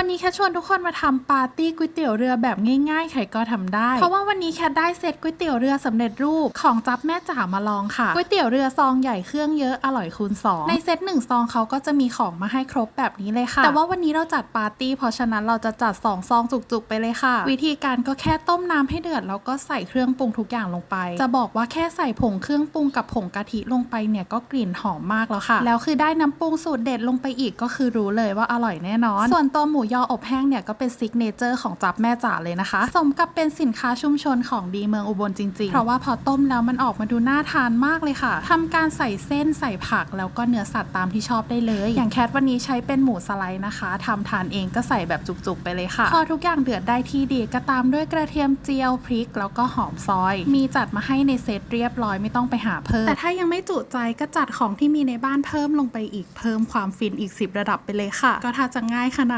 วันนี้แคทชวนทุกคนมาทำปาร์ตี้ก๋วยเตี๋ยวเรือแบบง่ายๆ ใครก็ทำได้ เพราะว่าวันนี้แคทได้เซตก๋วยเตี๋ยวเรือสำเร็จรูปของจับแม่จ๋ามาลองค่ะก๋วยเตี๋ยวเรือซองใหญ่เครื่องเยอะอร่อยคูณสองในเซตหนึ่งซองเขาก็จะมีของมาให้ครบแบบนี้เลยค่ะ แต่ว่าวันนี้เราจัดปาร์ตี้เพราะฉะนั้นเราจะจัดสองซองจุกๆไปเลยค่ะ วิธีการก็แค่ต้มน้ำให้เดือดแล้วก็ใส่เครื่องปรุงทุกอย่างลงไป จะบอกว่าแค่ใส่ผงเครื่องปรุงกับผงกะทิลงไปเนี่ยก็กลิ่นหอมมากแล้วค่ะ แล้วคือได้น้ำปรุงสูตรเด็ดลงไปอีกก็คือรู้เลยว่าอร่อยแน่นอน ส่วนตัวหมูยออบแห้งเนี่ยก็เป็นซิกเนเจอร์ของจับแม่จ๋าเลยนะคะ สมกับเป็นสินค้าชุมชนของดีเมืองอุบลจริงๆ เพราะว่าพอต้มแล้วมันออกมาดูน่าทานมากเลยค่ะทำการใส่เส้นใส่ผักแล้วก็เนื้อสัตว์ตามที่ชอบได้เลย อย่างแคทวันนี้ใช้เป็นหมูสไลด์นะคะทำทานเองก็ใส่แบบจุกๆไปเลยค่ะ พอทุกอย่างเดือดได้ที่ดีก็ตามด้วยกระเทียมเจียวพริกแล้วก็หอมซอย มีจัดมาให้ในเซตเรียบร้อยไม่ต้องไปหาเพิ่ม แต่ถ้ายังไม่จุใจก็จัดของที่มีในบ้านเพิ่มลงไปอีกเพิ่มความฟินอีก 10 ระดับไปเลยค่ะ ก็ถ้าจะง่ายขนาด